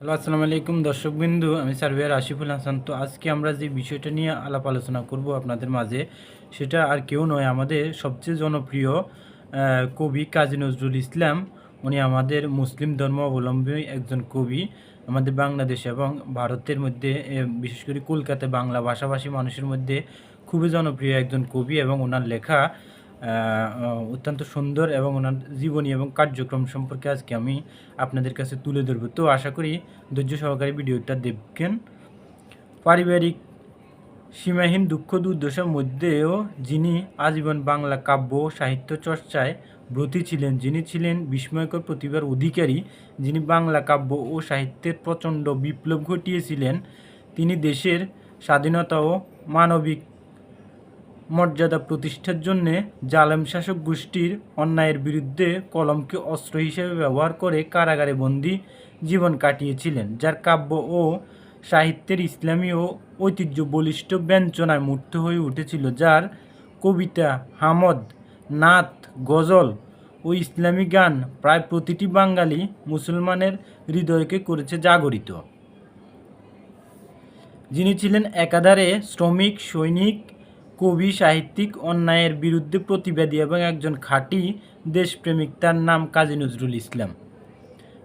Hello, আসসালামু আলাইকুম দর্শকবিন্দু, আমি সার্ভেয়ার আশিফুল হাসান। তো আজকে আমরা যে বিষয়টা নিয়ে আলাপ আলোচনা করব আপনাদের মাঝে, সেটা আর কেউ নয়, আমাদের সবচেয়ে জনপ্রিয় কবি কাজী নজরুল ইসলাম। উনি আমাদের মুসলিম ধর্মাবলম্বী একজন কবি, আমাদের বাংলাদেশ এবং ভারতের মধ্যে বিশেষ করে কলকাতায় বাংলা ভাষাভাষী মানুষের মধ্যে খুবই জনপ্রিয় একজন কবি এবং ওনার লেখা অত্যন্ত সুন্দর এবং ওনার জীবনী এবং কার্যক্রম সম্পর্কে আজকে আমি আপনাদের কাছে তুলে ধরবো। তো আশা করি ধৈর্য সহকারে ভিডিওটা দেখবেন। পারিবারিক সীমাহীন দুঃখ দুর্দশার মধ্যেও যিনি আজীবন বাংলা কাব্য সাহিত্য চর্চায় ব্রতী ছিলেন, যিনি ছিলেন বিস্ময়কর প্রতিভার অধিকারী, যিনি বাংলা কাব্য ও সাহিত্যের প্রচণ্ড বিপ্লব ঘটিয়েছিলেন, তিনি দেশের স্বাধীনতা ও মানবিক মর্যাদা প্রতিষ্ঠার জন্যে জালেম শাসক গোষ্ঠীর অন্যায়ের বিরুদ্ধে কলমকে অস্ত্র হিসেবে ব্যবহার করে কারাগারে বন্দী জীবন কাটিয়েছিলেন, যার কাব্য ও সাহিত্যের ইসলামী ও ঐতিহ্য বলিষ্ঠ ব্যঞ্চনায় মূর্ত হয়ে উঠেছিল, যার কবিতা হামদ, নাত, গজল ও ইসলামী গান প্রায় প্রতিটি বাঙালি মুসলমানের হৃদয়কে করেছে জাগরিত। যিনি ছিলেন একাধারে শ্রমিক, সৈনিক কবি সাহিত্যিক অন্যায়ের বিরুদ্ধে প্রতিবাদী এবং একজন খাঁটি দেশপ্রেমিক, তার নাম কাজী নজরুল ইসলাম।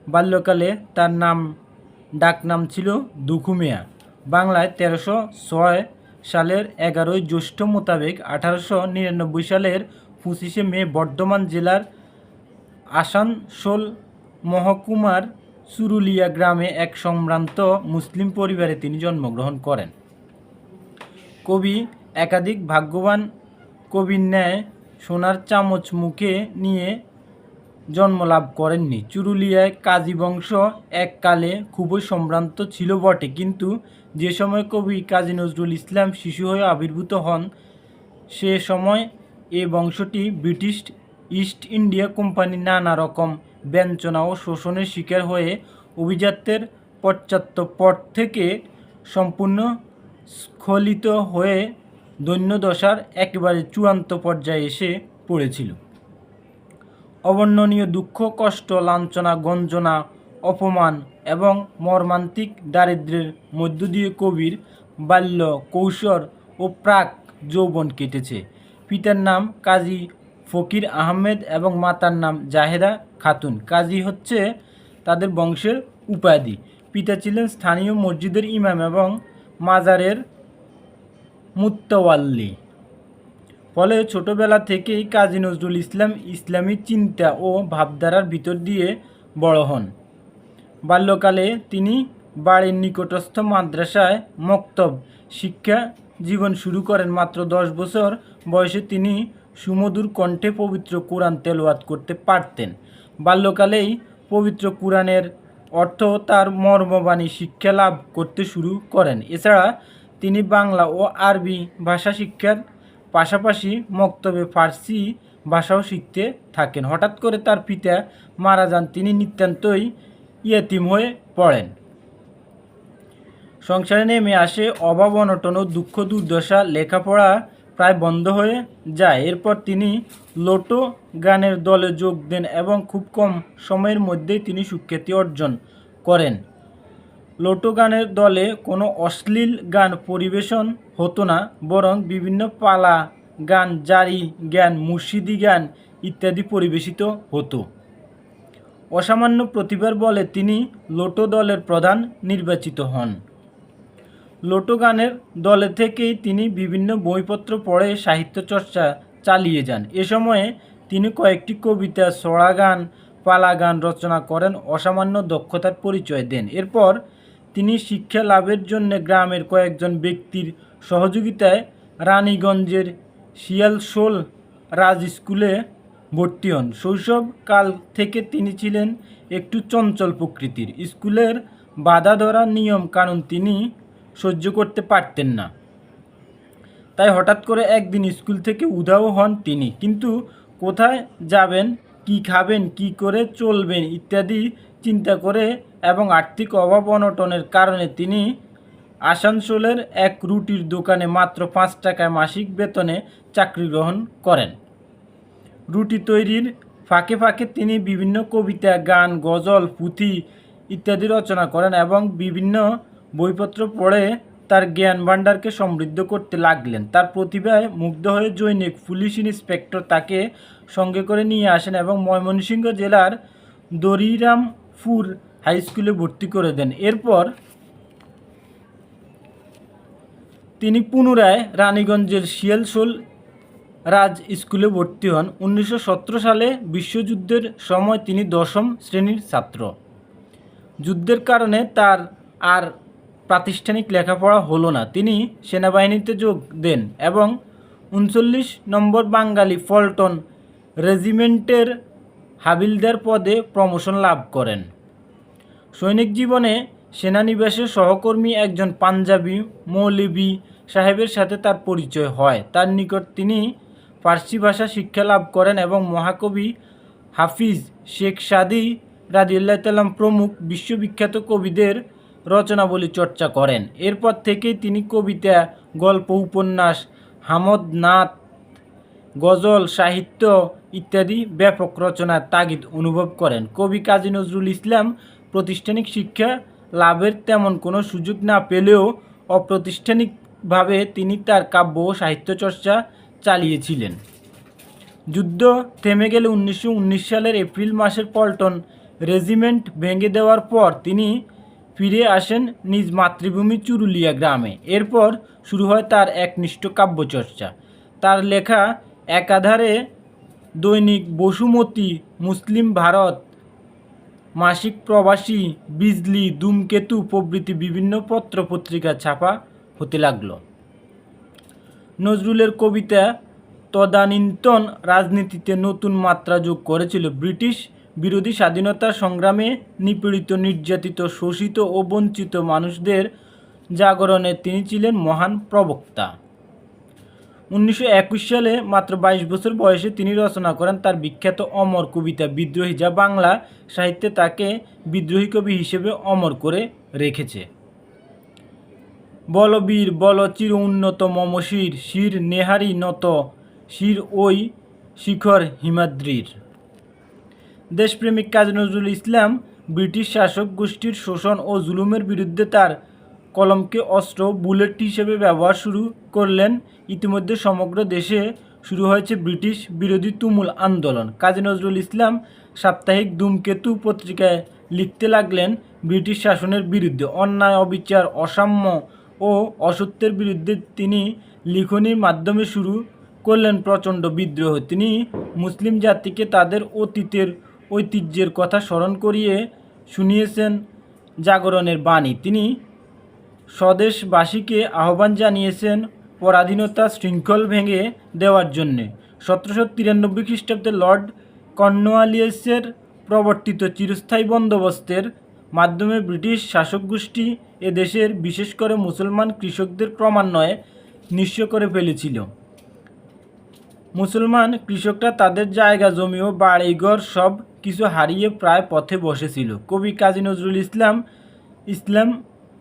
বাল্যকালে তার নাম ডাকনাম ছিল দুখুমিয়া বাংলায় তেরোশো ছয় সালের এগারোই জ্যৈষ্ঠ মোতাবেক আঠারোশো নিরানব্বই সালের পঁচিশে মে বর্ধমান জেলার আসানসোল মহকুমার চুরুলিয়া গ্রামে এক সম্ভ্রান্ত মুসলিম পরিবারে তিনি জন্মগ্রহণ করেন। কবি একাধিক ভাগ্যবান কবির ন্যায় সোনার চামচ মুখে নিয়ে জন্মলাভ করেননি। চুরুলিয়ায় কাজী বংশ এককালে খুবই সম্ভ্রান্ত ছিল বটে, কিন্তু যে সময় কবি কাজী নজরুল ইসলাম শিশু হয়ে আবির্ভূত হন, সে সময় এ বংশটি ব্রিটিশ ইস্ট ইন্ডিয়া কোম্পানির নানা রকম ব্যঞ্চনা ও শোষণের শিকার হয়ে অভিজাত্যের পশ্চাৎপট থেকে সম্পূর্ণ স্খলিত হয়ে দৈন্যদশার একেবারে চূড়ান্ত পর্যায়ে এসে পড়েছিল। অবর্ণনীয় দুঃখ, কষ্ট, লাঞ্ছনা, গঞ্জনা, অপমান এবং মর্মান্তিক দারিদ্র্যের মধ্য দিয়ে কবির বাল্য, কৌশল ও প্রাক যৌবন কেটেছে। পিতার নাম কাজী ফকির আহমেদ এবং মাতার নাম জাহেদা খাতুন। কাজী হচ্ছে তাদের বংশের উপাধি। পিতা ছিলেন স্থানীয় মসজিদের ইমাম এবং মাজারের মুত্তাওয়াল্লি। ফলে ছোটবেলা থেকেই কাজী নজরুল ইসলাম ইসলামী চিন্তা ও ভাবধারার ভিতর দিয়ে বড় হন। বাল্যকালে তিনি বাড়ির নিকটস্থ মাদ্রাসায় মক্তব শিক্ষা জীবন শুরু করেন। মাত্র দশ বছর বয়সে তিনি সুমধুর কণ্ঠে পবিত্র কোরআন তেলাওয়াত করতে পারতেন। বাল্যকালেই পবিত্র কোরআনের অর্থ তার মর্মবাণী শিক্ষা লাভ করতে শুরু করেন। এছাড়া তিনি বাংলা ও আরবি ভাষা শিক্ষার পাশাপাশি মক্তবে ফার্সি ভাষাও শিখতে থাকেন। হঠাৎ করে তার পিতা মারা যান, তিনি নিতান্তই ইয়েতিম হয়ে পড়েন। সংসারে নেমে আসে অভাব, অনটন ও দুঃখ, দুর্দশা, লেখাপড়া প্রায় বন্ধ হয়ে যায়। এরপর তিনি লোটো গানের দলে যোগ দেন এবং খুব কম সময়ের মধ্যেই তিনি সুখ্যাতি অর্জন করেন। লোটো গানের দলে কোনো অশ্লীল গান পরিবেশন হতো না, বরং বিভিন্ন পালা গান, জারি জ্ঞান মুর্শিদি গান ইত্যাদি পরিবেশিত হতো। অসামান্য প্রতিভার বলে তিনি লোটো দলের প্রধান নির্বাচিত হন। লোটো গানের দলে থেকেই তিনি বিভিন্ন বইপত্র পড়ে সাহিত্য চর্চা চালিয়ে যান। এ সময়ে তিনি কয়েকটি কবিতা ছড়া গান, পালা গান রচনা করেন, অসামান্য দক্ষতার পরিচয় দেন। এরপর শিক্ষা লাভের জন্য গ্রামের কয়েকজন ব্যক্তির সহযোগিতায় রানীগঞ্জের শিয়ালশোল রাজ স্কুলে ভর্তি হন। শৈশব কাল থেকে তিনি ছিলেন একটু চঞ্চল প্রকৃতির। স্কুলের বাধা ধরার নিয়ম কারণ তিনি সহ্য করতে পারতেন না। তাই হঠাৎ করে একদিন স্কুল থেকে উধাও হন তিনি। কিন্তু কোথায় যাবেন, কি খাবেন, কি করে চলবেন ইত্যাদি চিন্তা করে এবং আর্থিক অভাব অনটনের কারণে তিনি আসানসোলের এক রুটির দোকানে মাত্র পাঁচ টাকায় মাসিক বেতনে চাকরি গ্রহণ করেন। রুটি তৈরির ফাঁকে ফাঁকে তিনি বিভিন্ন কবিতা, গান, গজল, পুঁথি ইত্যাদি রচনা করেন এবং বিভিন্ন বইপত্র পড়ে তার জ্ঞান ভাণ্ডারকে সমৃদ্ধ করতে লাগলেন। তার প্রতিভায় মুগ্ধ হয়ে জৈনিক পুলিশ ইন্সপেক্টর তাকে সঙ্গে করে নিয়ে আসেন এবং ময়মনসিংহ জেলার দরিরামপুর হাই স্কুলে ভর্তি করে দেন। এরপর তিনি পুনরায় রানীগঞ্জের শিয়ালশোল রাজ স্কুলে ভর্তি হন। উনিশশো সতেরো সালে বিশ্বযুদ্ধের সময় তিনি দশম শ্রেণির ছাত্র। যুদ্ধের কারণে তার আর প্রাতিষ্ঠানিক লেখাপড়া হলো না। তিনি সেনাবাহিনীতে যোগ দেন এবং উনচল্লিশ নম্বর বাঙালি ফলটন রেজিমেন্টের হাবিলদার পদে প্রমোশন লাভ করেন। সৈনিক জীবনে সেনানিবাসের সহকর্মী একজন পাঞ্জাবি মৌলবি সাহেবের সাথে তার পরিচয় হয়। তার নিকট তিনি ফার্সি ভাষা শিক্ষা লাভ করেন এবং মহাকবি হাফিজ শেখ সাদি রাদিউল্লাহ তাল্লাম প্রমুখ বিশ্ববিখ্যাত কবিদের রচনাবলী চর্চা করেন। এরপর থেকেই তিনি কবিতা, গল্প, উপন্যাস, হামদ নাথ গজল, সাহিত্য ইত্যাদি ব্যাপক রচনার তাগিদ অনুভব করেন। কবি কাজী নজরুল ইসলাম প্রাতিষ্ঠানিক শিক্ষা লাভের তেমন কোনো সুযোগ না পেলেও অপ্রাতিষ্ঠানিকভাবে তিনি তার কাব্য ও সাহিত্য চর্চা চালিয়েছিলেন। যুদ্ধ থেমে গেলে উনিশশো উনিশ সালের এপ্রিল মাসের পল্টন রেজিমেন্ট ভেঙে দেওয়ার পর তিনি ফিরে আসেন নিজ মাতৃভূমি চুরুলিয়া গ্রামে। এরপর শুরু হয় তার একনিষ্ঠ কাব্যচর্চা তার লেখা একাধারে দৈনিক বসুমতী, মুসলিম ভারত মাসিক প্রবাসী বিজলি, ধূমকেতু প্রভৃতি বিভিন্ন পত্রপত্রিকা ছাপা হতে লাগল। নজরুলের কবিতা তদানীন্তন রাজনীতিতে নতুন মাত্রা যোগ করেছিল ব্রিটিশ বিরোধী স্বাধীনতা সংগ্রামে নিপীড়িত, নির্যাতিত, শোষিত ও বঞ্চিত মানুষদের জাগরণে তিনি ছিলেন মহান প্রবক্তা। উনিশশো একুশ সালে মাত্র বাইশ বছর বয়সে তিনি রচনা করেন তার বিখ্যাত অমর কবিতা বিদ্রোহী, যা বাংলা সাহিত্যে তাকে বিদ্রোহী কবি হিসেবে অমর করে রেখেছে। বলবীর বল চির উন্নত, মম শির শির নেহারি নত, শির ওই শিখর হিমাদ্রির। দেশপ্রেমিক কাজী নজরুল ইসলাম ব্রিটিশ শাসক গোষ্ঠীর শোষণ ও জুলুমের বিরুদ্ধে তার কলমকে অস্ত্র, বুলেট হিসেবে ব্যবহার শুরু করলেন। ইতিমধ্যে সমগ্র দেশে শুরু হয়েছে ব্রিটিশ বিরোধী তুমুল আন্দোলন। কাজী নজরুল ইসলাম সাপ্তাহিক ধূমকেতু পত্রিকায় লিখতে লাগলেন, ব্রিটিশ শাসনের বিরুদ্ধে অন্যায়, অবিচার, অসাম্য ও অসত্যের বিরুদ্ধে তিনি লিখনির মাধ্যমে শুরু করলেন প্রচণ্ড বিদ্রোহ। তিনি মুসলিম জাতিকে তাদের অতীতের ঐতিহ্যের কথা স্মরণ করিয়ে শুনিয়েছেন জাগরণের বাণী। তিনি স্বদেশবাসীকে আহ্বান জানিয়েছেন পরাধীনতা শৃঙ্খল ভেঙে দেওয়ার জন্যে। সতেরোশো তিরানব্বই খ্রিস্টাব্দে লর্ড কর্নওয়ালিয়াসের প্রবর্তিত চিরস্থায়ী বন্দোবস্তের মাধ্যমে ব্রিটিশ শাসক গোষ্ঠী এ দেশের বিশেষ করে মুসলমান কৃষকদের ক্রমান্বয়ে নিঃস্ব করে ফেলেছিল। মুসলমান কৃষকরা তাদের জায়গা, জমি ও বাড়িঘর সব কিছু হারিয়ে প্রায় পথে বসেছিল। কবি কাজী নজরুল ইসলাম ইসলাম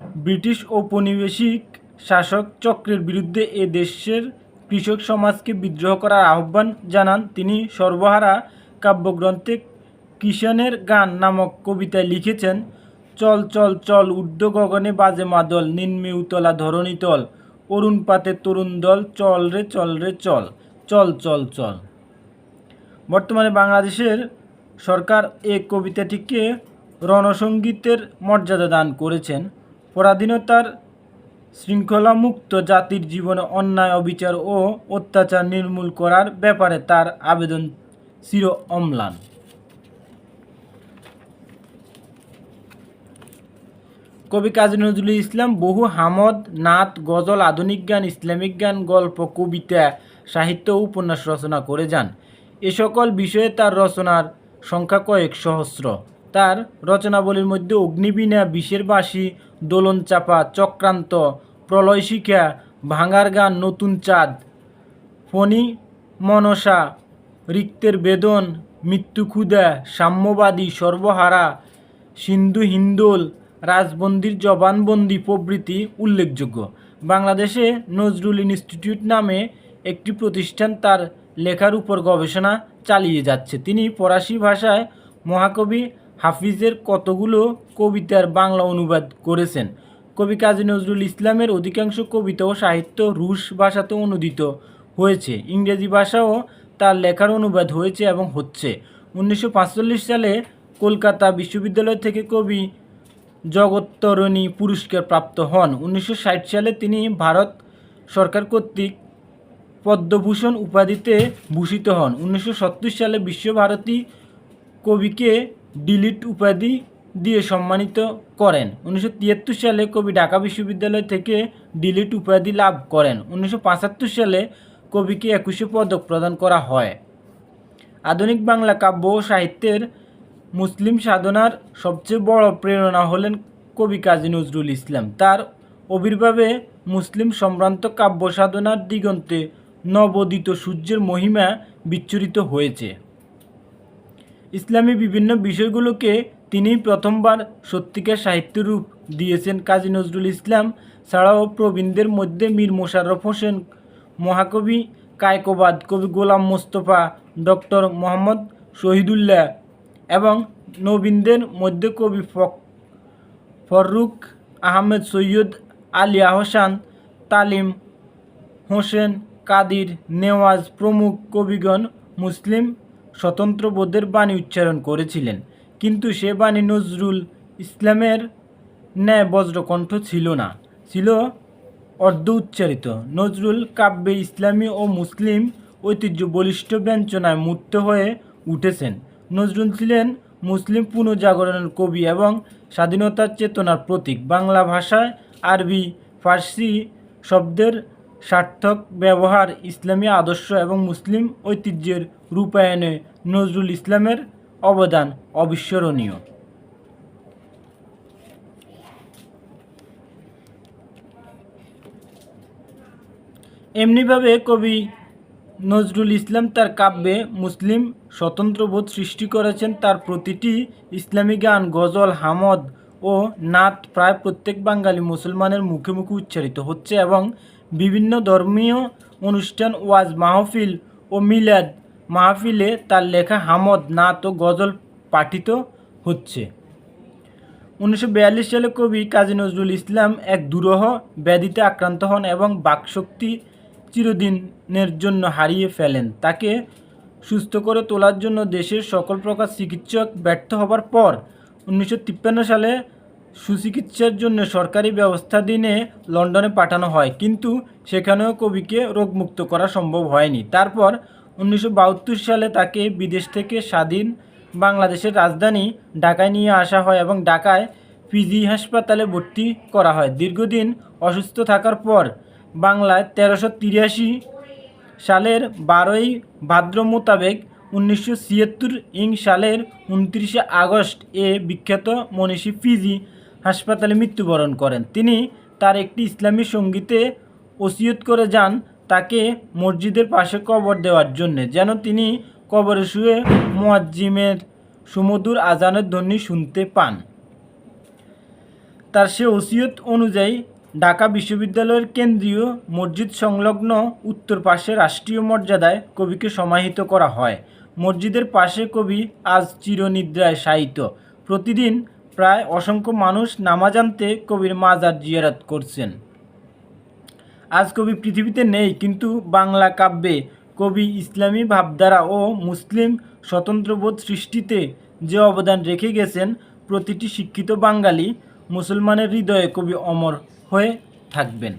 ব্রিটিশ ঔপনিবেশিক শাসক চক্রের বিরুদ্ধে এ দেশের কৃষক সমাজকে বিদ্রোহ করার আহ্বান জানান তিনি। সর্বহারা কাব্যগ্রন্থে কিষানের গান নামক কবিতায় লিখেছেন, চল চল চল, ঊর্ধ্ব গগনে বাজে মাদল, নিম্নে উতলা ধরণী তল, অরুণ পাতে তরুণ দল, চল রে চল রে, চল চল চল চল। বর্তমানে বাংলাদেশের সরকার এই কবিতাটিকে রণসঙ্গীতের মর্যাদা দান করেছেন। পরাধীনতার শৃঙ্খলামুক্ত জাতির জীবনে অন্যায়, অবিচার ও অত্যাচার নির্মূল করার ব্যাপারে তার আবেদন চির অম্লান। কবি কাজী নজরুল ইসলাম বহু হামদ, নাত, গজল, আধুনিক গান, ইসলামিক গান, গল্প, কবিতা, সাহিত্য উপন্যাস রচনা করে যান। এ সকল বিষয়ে তার রচনার সংখ্যা কয়েক সহস্র। তার রচনাবলীর মধ্যে অগ্নিবীণা, বিষের বাঁশি দোলন চাপা, চক্রান্ত, প্রলয় শিখা, ভাঙার গান, নতুন চাঁদ। ফণি, মনসা, রিক্তের বেদন, মৃত্যু ক্ষুদা সাম্যবাদী সর্বহারা, সিন্ধু হিন্দোল, রাজবন্দির জবানবন্দি প্রভৃতি উল্লেখযোগ্য। বাংলাদেশে নজরুল ইনস্টিটিউট নামে একটি প্রতিষ্ঠান তার লেখার উপর গবেষণা চালিয়ে যাচ্ছে। তিনি ফরাসি ভাষায় মহাকবি হাফিজের কতগুলো কবিতার বাংলা অনুবাদ করেছেন? কবি কাজী নজরুল ইসলামের অধিকাংশ কবিতা ও সাহিত্য রুশ ভাষাতে অনুদিত হয়েছে। ইংরেজি ভাষাও তার লেখার অনুবাদ হয়েছে এবং হচ্ছে। উনিশশো সালে কলকাতা বিশ্ববিদ্যালয় থেকে কবি জগত্তরণী পুরস্কার প্রাপ্ত হন। উনিশশো ষাট সালে তিনি ভারত সরকার কর্তৃক পদ্মভূষণ উপাধিতে ভূষিত হন। উনিশশো সত্তর সালে বিশ্বভারতী কবিকে ডিলিট উপাধি দিয়ে সম্মানিত করেন। উনিশশো তিয়াত্তর সালে কবি ঢাকা বিশ্ববিদ্যালয় থেকে ডিলিট উপাধি লাভ করেন। উনিশশো পঁচাত্তর সালে কবিকে একুশে পদক প্রদান করা হয়। আধুনিক বাংলা কাব্য ও সাহিত্যের মুসলিম সাধনার সবচেয়ে বড় প্রেরণা হলেন কবি কাজী নজরুল ইসলাম। তার অবির্ভাবে মুসলিম সম্ভ্রান্ত কাব্য সাধনার দিগন্তে নবোদিত সূর্যের মহিমা বিচ্ছুরিত হয়েছে। ইসলামী বিভিন্ন বিষয়গুলোকে তিনি প্রথমবার সত্যিকার সাহিত্য রূপ দিয়েছেন কাজী নজরুল ইসলাম ছাড়াও প্রবীণদের মধ্যে মীর মোশাররফ হোসেন, মহাকবি কায়কোবাদ কবি গোলাম মোস্তফা, ডক্টর মোহাম্মদ শহীদুল্লাহ এবং নবীনদের মধ্যে কবি ফররুখ আহমেদ সৈয়দ আলী আহসান, তালিম হোসেন কাদির, নেওয়াজ প্রমুখ কবিগণ মুসলিম স্বতন্ত্রবোধের বাণী উচ্চারণ করেছিলেন। কিন্তু সে বাণী নজরুল ইসলামের ন্যায় বজ্রকণ্ঠ ছিল না, ছিল অর্ধ উচ্চারিত। নজরুল কাব্যে ইসলামী ও মুসলিম ঐতিহ্য বলিষ্ঠ ব্যঞ্চনায় মূর্ত হয়ে উঠেছেন। নজরুল ছিলেন মুসলিম পুনর্জাগরণের কবি এবং স্বাধীনতার চেতনার প্রতীক। বাংলা ভাষায় আরবি, ফার্সি শব্দের সার্থক ব্যবহার ইসলামী আদর্শ এবং মুসলিম ঐতিহ্যের রূপায়ণে নজরুল ইসলামের অবদান অবিস্মরণীয়। এমনিভাবে কবি নজরুল ইসলাম তার কাব্যে মুসলিম স্বতন্ত্রবোধ সৃষ্টি করেছেন। তার প্রতিটি ইসলামী গান, গজল, হামদ ও নাত প্রায় প্রত্যেক বাঙালি মুসলমানের মুখে মুখে উচ্চারিত হচ্ছে এবং বিভিন্ন ধর্মীয় অনুষ্ঠান, ওয়াজ, মাহফিল ও মিলাদ মাহফিলে তার লেখা হামদ না তো গজল পাঠিত হচ্ছে। উনিশশো বিয়াল্লিশ সালে কবি কাজী নজরুল ইসলাম এক দুরূহ ব্যাধিতে আক্রান্ত হন এবং বাকশক্তি চিরদিনের জন্য হারিয়ে ফেলেন। তাকে সুস্থ করে তোলার জন্য দেশের সকল প্রকার চিকিৎসক ব্যর্থ হবার পর উনিশশো তিপ্পান্ন সালে সুচিকিৎসার জন্য সরকারি ব্যবস্থা দিনে লন্ডনে পাঠানো হয়, কিন্তু সেখানেও কবিকে রোগমুক্ত করা সম্ভব হয়নি। তারপর উনিশশো বাহাত্তর সালে তাকে বিদেশ থেকে স্বাধীন বাংলাদেশের রাজধানী ঢাকায় নিয়ে আসা হয় এবং ঢাকায় পিজি হাসপাতালে ভর্তি করা হয়। দীর্ঘদিন অসুস্থ থাকার পর বাংলায় তেরোশো তিরাশি সালের বারোই ভাদ্র মোতাবেক উনিশশো ছিয়াত্তর ইং সালের উনত্রিশে আগস্ট এ বিখ্যাত মনীষী পিজি হাসপাতালে মৃত্যুবরণ করেন। তিনি তার একটি ইসলামী সঙ্গীতে ওসিয়ত করে যান তাকে মসজিদের পাশে কবর দেওয়ার জন্যে। যেন তিনি কবরে শুয়ে মুয়াজ্জিমের সুমধুর আজানের ধ্বনি শুনতে পান। তার সে ওসিয়ত অনুযায়ী ঢাকা বিশ্ববিদ্যালয়ের কেন্দ্রীয় মসজিদ সংলগ্ন উত্তর পাশে রাষ্ট্রীয় মর্যাদায় কবিকে সমাহিত করা হয়। মসজিদের পাশে কবি আজ চিরনিদ্রায় শায়িত। প্রতিদিন প্রায় অসংখ্য মানুষ নামাজ আনতে কবির মাজার জিয়ারত করছেন। আজ কবি পৃথিবীতে নেই, কিন্তু বাংলা কাব্যে কবি ইসলামী ভাবধারা ও মুসলিম স্বতন্ত্রবোধ সৃষ্টিতে যে অবদান রেখে গেছেন প্রতিটি শিক্ষিত বাঙালি, মুসলমানের হৃদয়ে কবি অমর হয়ে থাকবেন।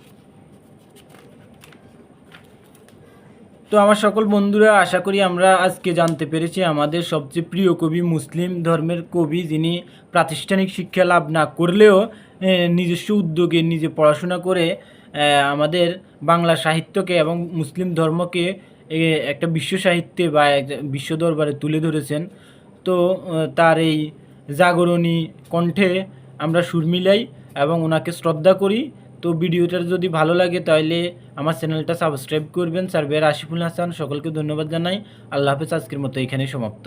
তো আমার সকল বন্ধুরা, আশা করি আমরা আজকে জানতে পেরেছি আমাদের সবচেয়ে প্রিয় কবি মুসলিম ধর্মের কবি যিনি প্রাতিষ্ঠানিক শিক্ষা লাভ না করলেও নিজস্ব উদ্যোগে নিজে পড়াশোনা করে আমাদের বাংলা সাহিত্যকে এবং মুসলিম ধর্মকে একটা বিশ্ব সাহিত্যে বা বিশ্ব দরবারে তুলে ধরেছেন। তো তার এই জাগরণী কণ্ঠে আমরা সুর মিলাই এবং ওনাকে শ্রদ্ধা করি। তো, ভিডিওটা যদি ভালো লাগে তাহলে আমার চ্যানেলটা সাবস্ক্রাইব করবেন। সার্ভেয়ার আশিফুল হাসান, সকলকে ধন্যবাদ জানাই। আল্লাহ হাফেজ, আজকের মতো এখানেই সমাপ্ত।